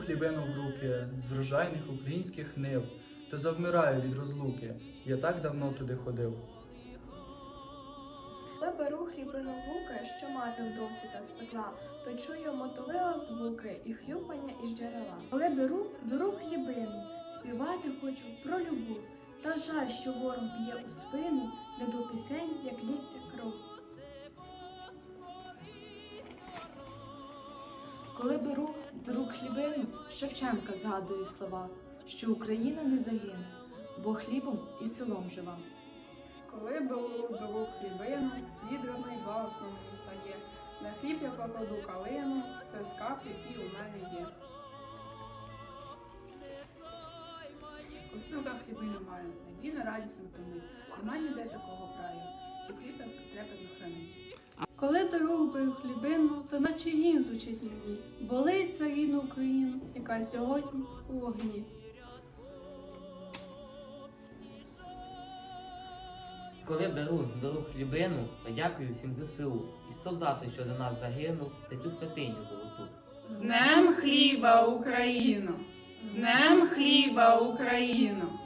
хлібину в руки з врожайних українських нив, то завмираю від розлуки. Я так давно туди ходив. Коли беру хлібину в руки, що мати в спекла, то чую мотовила звуки і хлюпання із джерела. Коли беру до рук хлібину, співати хочу про любов. Та жаль, що ворог б'є у спину, не до пісень, як лється кров. Коли беру до рук хлібину, Шевченка згадую слова, що Україна не загине, бо хлібом і селом жива. Коли беру до рук хлібину, відданий мені стає. На хліб я покладу калину, це скарб, який у мене є. Коли в руках хлібину маю, надійно радісно томить. Нема ніде такого краю, що хліб трепетно хранить. Коли до рук беру хлібину, то наче гімн звучить мені. Болить царівну Україну, яка сьогодні у вогні. Коли беру до рук хлібину, то дякую всім ЗСУ і солдату, що за нас загинув, за цю святиню золоту. З днем хліба, Україно! З днем хліба, Україно!